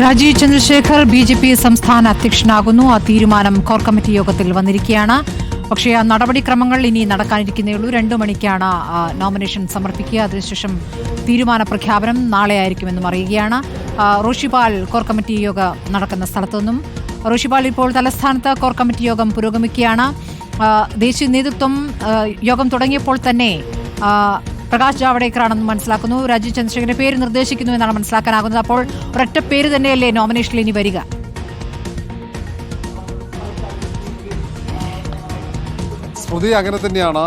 Rajeev Chandrasekhar B J P സംസ്ഥാന അധ്യക്ഷനാകുന്നു. ആ തീരുമാനം കോർ കമ്മിറ്റി യോഗത്തിൽ വന്നിരിക്കുകയാണ്. പക്ഷേ ആ നടപടിക്രമങ്ങൾ ഇനി നടക്കാനിരിക്കുന്നേയുള്ളൂ. രണ്ടു മണിക്കാണ് നോമിനേഷൻ സമർപ്പിക്കുക. അതിനുശേഷം തീരുമാന പ്രഖ്യാപനം നാളെ ആയിരിക്കുമെന്നും അറിയുകയാണ് റോഷിപാൽ കോർ കമ്മിറ്റി യോഗം നടക്കുന്ന സ്ഥലത്തൊന്നും. റോഷിപാൽ ഇപ്പോൾ തലസ്ഥാനത്ത് കോർ കമ്മിറ്റി യോഗം പുരോഗമിക്കുകയാണ്. ദേശീയ നേതൃത്വം യോഗം തുടങ്ങിയപ്പോൾ തന്നെ പ്രകാശ് ജാവ്ഡേക്കറാണെന്ന് മനസ്സിലാക്കുന്നു. രാജീവ് ചന്ദ്രശേഖരന്റെ പേര് നിർദ്ദേശിക്കുന്നു എന്നാണ് മനസ്സിലാക്കാനാകുന്നത്. അപ്പോൾ ഒരൊറ്റ പേര് തന്നെയല്ലേ നോമിനേഷനിൽ ഇനി വരിക? സ്മൃതി അങ്ങനെ തന്നെയാണ്.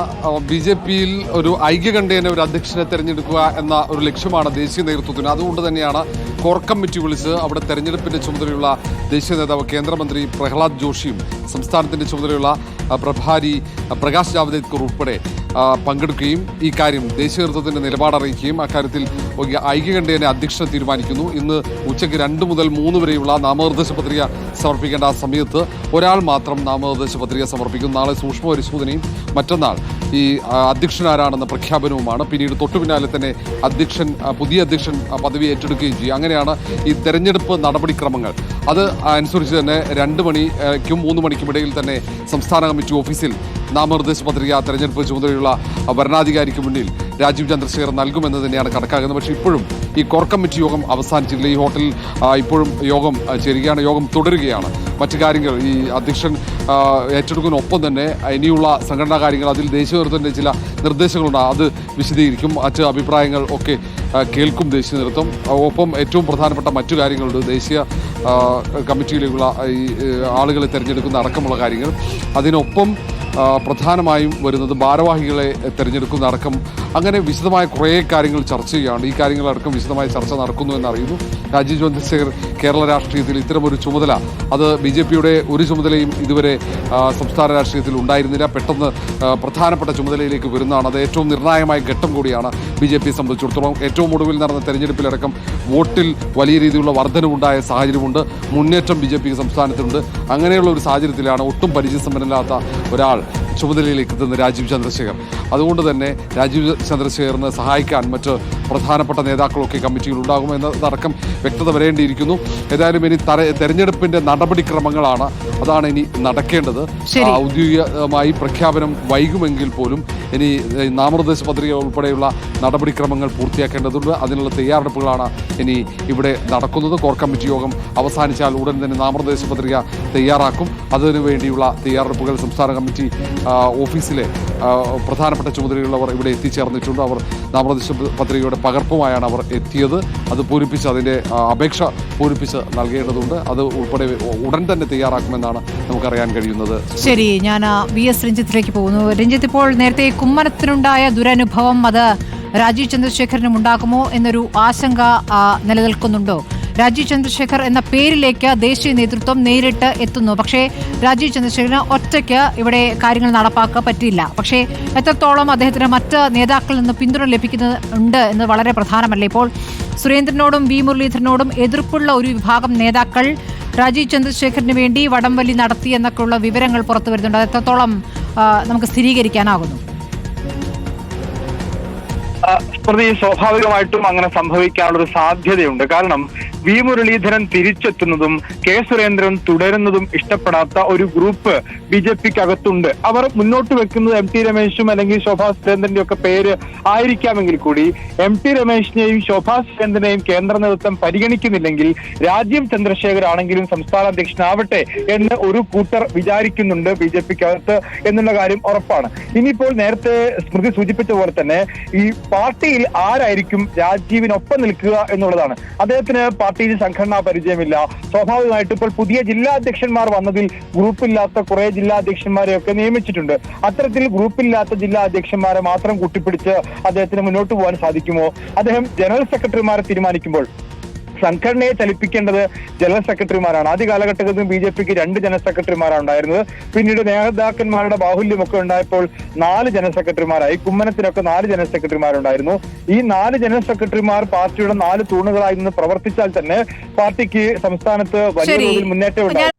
ബി ജെ പിയിൽ ഒരു ഐക്യകണ്ഠേന ഒരു അധ്യക്ഷനെ തെരഞ്ഞെടുക്കുക എന്ന ഒരു ലക്ഷ്യമാണ് ദേശീയ നേതൃത്വത്തിന്. അതുകൊണ്ട് തന്നെയാണ് കോർ കമ്മിറ്റി വിളിച്ച് അവിടെ തെരഞ്ഞെടുപ്പിന്റെ ചുമതലയുള്ള ദേശീയ നേതാവ് കേന്ദ്രമന്ത്രി പ്രഹ്ലാദ് ജോഷിയും സംസ്ഥാനത്തിന്റെ ചുമതലയുള്ള പ്രഭാരി പ്രകാശ് ജാവ്ദേക്കർ ഉൾപ്പെടെ പങ്കെടുക്കുകയും ഈ കാര്യം ദേശീയ നേതൃത്വത്തിന്റെ നിലപാട് അറിയിക്കുകയും അക്കാര്യത്തിൽ ഐക്യകണ്ഠേന അധ്യക്ഷനെ തീരുമാനിക്കുന്നു. ഇന്ന് ഉച്ചയ്ക്ക് രണ്ട് മുതൽ മൂന്ന് വരെയുള്ള നാമനിർദ്ദേശ പത്രിക സമർപ്പിക്കേണ്ട ആ സമയത്ത് ഒരാൾ മാത്രം നാമനിർദ്ദേശ പത്രിക സമർപ്പിക്കും. നാളെ സൂക്ഷ്മ പരിശോധനയും മറ്റന്നാൾ ഈ അധ്യക്ഷനാരാണെന്ന പ്രഖ്യാപനവുമാണ്. പിന്നീട് തൊട്ടു പിന്നാലെ തന്നെ അധ്യക്ഷൻ പുതിയ അധ്യക്ഷൻ പദവി ഏറ്റെടുക്കുകയും ചെയ്യും. അങ്ങനെയാണ് ഈ തെരഞ്ഞെടുപ്പ് നടപടിക്രമങ്ങൾ. അത് അനുസരിച്ച് തന്നെ രണ്ട് മണിക്കും മൂന്ന് മണിക്കും ഇടയിൽ തന്നെ സംസ്ഥാന കമ്മിറ്റി ഓഫീസിൽ നാമനിർദ്ദേശ പത്രിക തെരഞ്ഞെടുപ്പ് ചുമതലയുള്ള വരണാധികാരിക്ക് മുന്നിൽ രാജീവ് ചന്ദ്രശേഖർ നൽകുമെന്ന് തന്നെയാണ് കണക്കാക്കുന്നത്. പക്ഷേ ഇപ്പോഴും ഈ കോർ കമ്മിറ്റി യോഗം അവസാനിച്ചില്ല ഈ ഹോട്ടലിൽ ഇപ്പോഴും യോഗം ചേരുകയാണ്. യോഗം തുടരുകയാണ്. മറ്റു കാര്യങ്ങൾ ഈ അധ്യക്ഷൻ ഏറ്റെടുക്കുന്നതിനൊപ്പം തന്നെ ഇനിയുള്ള സംഘടനാ കാര്യങ്ങൾ അതിൽ ദേശീയ നേതൃത്വത്തിന്റെ ചില നിർദ്ദേശങ്ങളുണ്ട്. അത് വിശദീകരിക്കും. മറ്റ് അഭിപ്രായങ്ങൾ ഒക്കെ കേൾക്കും ദേശീയ നേതൃത്വം. ഒപ്പം ഏറ്റവും പ്രധാനപ്പെട്ട മറ്റു കാര്യങ്ങളുണ്ട്. ദേശീയ കമ്മിറ്റിയിലേക്കുള്ള ഈ ആളുകളെ തിരഞ്ഞെടുക്കുന്ന അടക്കമുള്ള കാര്യങ്ങൾ. അതിനൊപ്പം പ്രധാനമായും വരുന്നത് ഭാരവാഹികളെ തിരഞ്ഞെടുക്കുന്ന അടക്കം അങ്ങനെ വിശദമായ കുറേ കാര്യങ്ങൾ ചർച്ച ചെയ്യുകയാണ്. ഈ കാര്യങ്ങളടക്കം വിശദമായ ചർച്ച നടക്കുന്നു എന്നറിയുന്നു. രാജീവ് ചന്ദ്രശേഖർ കേരള രാഷ്ട്രീയത്തിൽ ഇത്തരമൊരു ചുമതല. അത് ബി ജെ പിയുടെ ഒരു ചുമതലയും ഇതുവരെ സംസ്ഥാന രാഷ്ട്രീയത്തിൽ ഉണ്ടായിരുന്നില്ല. പെട്ടെന്ന് പ്രധാനപ്പെട്ട ചുമതലയിലേക്ക് വരുന്നതാണ്. അത് ഏറ്റവും നിർണായകമായ ഘട്ടം കൂടിയാണ് ബി ജെ പിയെ സംബന്ധിച്ചിടത്തോളം. ഏറ്റവും ഒടുവിൽ നടന്ന തെരഞ്ഞെടുപ്പിലടക്കം വോട്ടിൽ വലിയ രീതിയിലുള്ള വർധനവുണ്ടായ സാഹചര്യമുണ്ട്. മുന്നേറ്റം ബി ജെ പിക്ക് സംസ്ഥാനത്തുണ്ട്. അങ്ങനെയുള്ള ഒരു സാഹചര്യത്തിലാണ് ഒട്ടും പരിചയസമ്പന്നമില്ലാത്ത ഒരാൾ ചുമതലയിലേക്ക് എത്തുന്ന രാജീവ് ചന്ദ്രശേഖർ. അതുകൊണ്ട് തന്നെ രാജീവ് ചന്ദ്രശേഖറിന് സഹായിക്കാൻ മറ്റ് പ്രധാനപ്പെട്ട നേതാക്കളൊക്കെ കമ്മിറ്റിയിൽ ഉണ്ടാകും എന്നതടക്കം വ്യക്തത വരേണ്ടിയിരിക്കുന്നു. ഏതായാലും ഇനി തര തെരഞ്ഞെടുപ്പിന്റെ നടപടിക്രമങ്ങളാണ് അതാണ് ഇനി നടക്കേണ്ടത്. ഔദ്യോഗികമായി പ്രഖ്യാപനം വൈകുമെങ്കിൽ പോലും ഇനി നാമനിർദ്ദേശ പത്രിക ഉൾപ്പെടെയുള്ള നടപടിക്രമങ്ങൾ പൂർത്തിയാക്കേണ്ടതുണ്ട്. അതിനുള്ള തയ്യാറെടുപ്പുകളാണ് ഇനി ഇവിടെ നടക്കുന്നത്. കോർ കമ്മിറ്റി യോഗം അവസാനിച്ചാൽ ഉടൻ തന്നെ നാമനിർദ്ദേശ പത്രിക തയ്യാറാക്കും. അതിനുവേണ്ടിയുള്ള തയ്യാറെടുപ്പുകൾ സംസ്ഥാന കമ്മിറ്റി ഓഫീസിലെ പ്രധാനപ്പെട്ട ചുമതലയുള്ളവർ ഇവിടെ എത്തിച്ചേർന്നിട്ടുണ്ട്. അവർ നാമനിർദ്ദേശ പത്രികയുടെ പകർപ്പുമായാണ് അവർ എത്തിയത്. അത് പൂരിപ്പിച്ച് അതിന്റെ അപേക്ഷ പൂരിപ്പിച്ച് നൽകേണ്ടതുണ്ട്. അത് ഉൾപ്പെടെ ഉടൻ തന്നെ തയ്യാറാക്കുമെന്നാണ് നമുക്കറിയാൻ കഴിയുന്നത്. ശരി ഞാൻ വി എസ് രഞ്ജിത്തിലേക്ക് പോകുന്നു. രഞ്ജിത്ത് ഇപ്പോൾ നേരത്തെ കുമ്മനത്തിനുണ്ടായ ദുരനുഭവം അത് രാജീവ് ചന്ദ്രശേഖരനും ഉണ്ടാക്കുമോ എന്നൊരു ആശങ്ക നിലനിൽക്കുന്നുണ്ടോ? രാജീവ് ചന്ദ്രശേഖർ എന്ന പേരിലേക്ക് ദേശീയ നേതൃത്വം നേരിട്ട് എത്തുന്നു. പക്ഷേ രാജീവ് ചന്ദ്രശേഖരന് ഒറ്റയ്ക്ക് ഇവിടെ കാര്യങ്ങൾ നടപ്പാക്കാൻ പറ്റില്ല പക്ഷേ എത്രത്തോളം അദ്ദേഹത്തിന് മറ്റ് നേതാക്കളിൽ നിന്ന് പിന്തുണ ലഭിക്കുന്നുണ്ട് എന്ന് വളരെ പ്രധാനമല്ലേ? ഇപ്പോൾ സുരേന്ദ്രനോടും വി മുരളീധരനോടും എതിർപ്പുള്ള ഒരു വിഭാഗം നേതാക്കൾ രാജീവ് ചന്ദ്രശേഖറിന് വേണ്ടി വടംവലി നടത്തി എന്നൊക്കെയുള്ള വിവരങ്ങൾ പുറത്തു വരുന്നുണ്ട്. അത് എത്രത്തോളം നമുക്ക് സ്ഥിരീകരിക്കാനാകുന്നു? സ്മൃതി സ്വാഭാവികമായിട്ടും അങ്ങനെ സംഭവിക്കാനുള്ള ഒരു സാധ്യതയുണ്ട്. കാരണം വി മുരളീധരൻ തിരിച്ചെത്തുന്നതും കെ സുരേന്ദ്രൻ തുടരുന്നതും ഇഷ്ടപ്പെടാത്ത ഒരു ഗ്രൂപ്പ് ബി ജെ പിക്ക് അകത്തുണ്ട് അവർ മുന്നോട്ട് വെക്കുന്നത് എം ടി രമേശും അല്ലെങ്കിൽ ശോഭാ സുരേന്ദ്രന്റെ ഒക്കെ പേര് ആയിരിക്കാമെങ്കിൽ കൂടി എം ടി രമേശിനെയും ശോഭാ സുരേന്ദ്രനെയും കേന്ദ്ര നേതൃത്വം പരിഗണിക്കുന്നില്ലെങ്കിൽ രാജ്യം ചന്ദ്രശേഖർ ആണെങ്കിലും സംസ്ഥാന അധ്യക്ഷനാവട്ടെ എന്ന് ഒരു കൂട്ടർ വിചാരിക്കുന്നുണ്ട് ബി ജെ പിക്ക് അകത്ത് എന്നുള്ള കാര്യം ഉറപ്പാണ്. ഇനിയിപ്പോൾ നേരത്തെ സ്മൃതി സൂചിപ്പിച്ച പോലെ തന്നെ ഈ പാർട്ടിയിൽ ആരായിരിക്കും രാജീവിനൊപ്പം നിൽക്കുക എന്നുള്ളതാണ്. അദ്ദേഹത്തിന് പാർട്ടിയിൽ സംഘടനാ പരിചയമില്ല. സ്വാഭാവികമായിട്ട് ഇപ്പോൾ പുതിയ ജില്ലാ അധ്യക്ഷന്മാർ വന്നതിൽ ഗ്രൂപ്പില്ലാത്ത കുറെ ജില്ലാ അധ്യക്ഷന്മാരെയൊക്കെ നിയമിച്ചിട്ടുണ്ട്. അത്തരത്തിൽ ഗ്രൂപ്പില്ലാത്ത ജില്ലാ അധ്യക്ഷന്മാരെ മാത്രം കൂട്ടിപ്പിടിച്ച് അദ്ദേഹത്തിന് മുന്നോട്ട് പോകാൻ സാധിക്കുമോ? അദ്ദേഹം ജനറൽ സെക്രട്ടറിമാരെ തീരുമാനിക്കുമ്പോൾ സംഘടനയെ ചലിപ്പിക്കേണ്ടത് ജനറൽ സെക്രട്ടറിമാരാണ്. ആദ്യ കാലഘട്ടത്തിൽ ബി ജെ പിക്ക് രണ്ട് ജനറൽ സെക്രട്ടറിമാരാണ് ഉണ്ടായിരുന്നത്. പിന്നീട് നേതാക്കന്മാരുടെ ബാഹുല്യമൊക്കെ ഉണ്ടായപ്പോൾ നാല് ജനറൽ സെക്രട്ടറിമാരായി. കുമ്മനത്തിനൊക്കെ നാല് ജനറൽ സെക്രട്ടറിമാരുണ്ടായിരുന്നു. ഈ നാല് ജനറൽ സെക്രട്ടറിമാർ പാർട്ടിയുടെ നാല് തൂണുകളായി നിന്ന് പ്രവർത്തിച്ചാൽ തന്നെ പാർട്ടിക്ക് സംസ്ഥാനത്ത് വലിയ തോതിൽ മുന്നേറ്റം ഉണ്ടാവും ഞാൻ